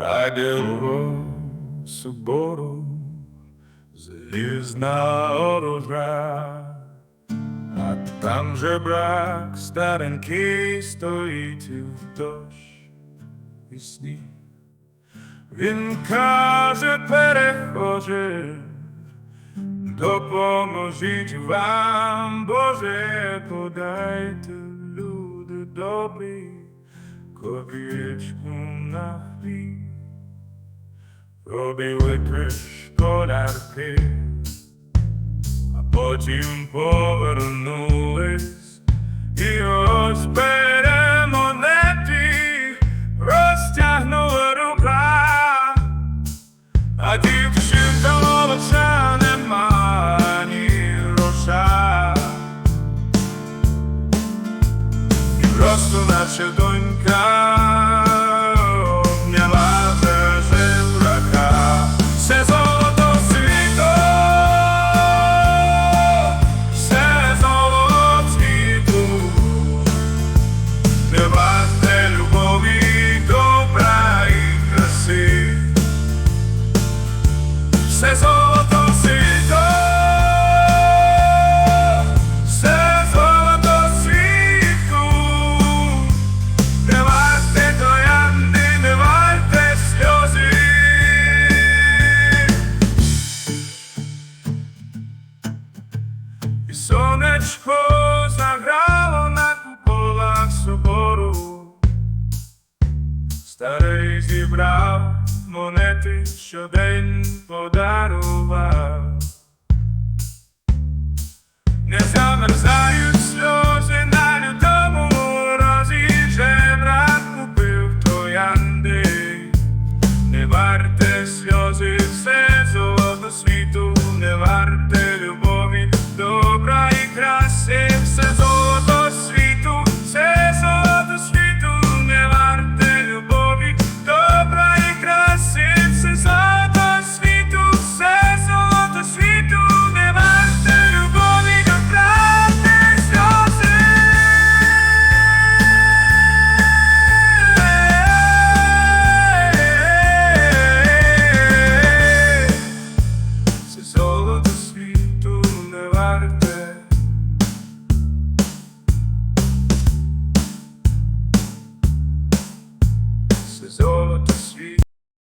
Радіо собору, залізна оружа, а там же брак старенький стоїть і в дощ і сніг. Він каже, перехоже, допоможіть вам, Боже, подайте, люди добрі, копієчку на хліб. Робили подарки, а потім повернулись, і ось бере монети, розтягнула рука, а дівчинка молодця нема ні гроша. І просто наче донька Все золото світу, все золото світу, не варте не варте сльози. І сонечко заграло на куполах собору. Старий зібрав монети, щодень подарував. Не замерзають сльози на лютому морозі, жебрак купив троянди. Не варте сльози, все золото світу, не варте heart.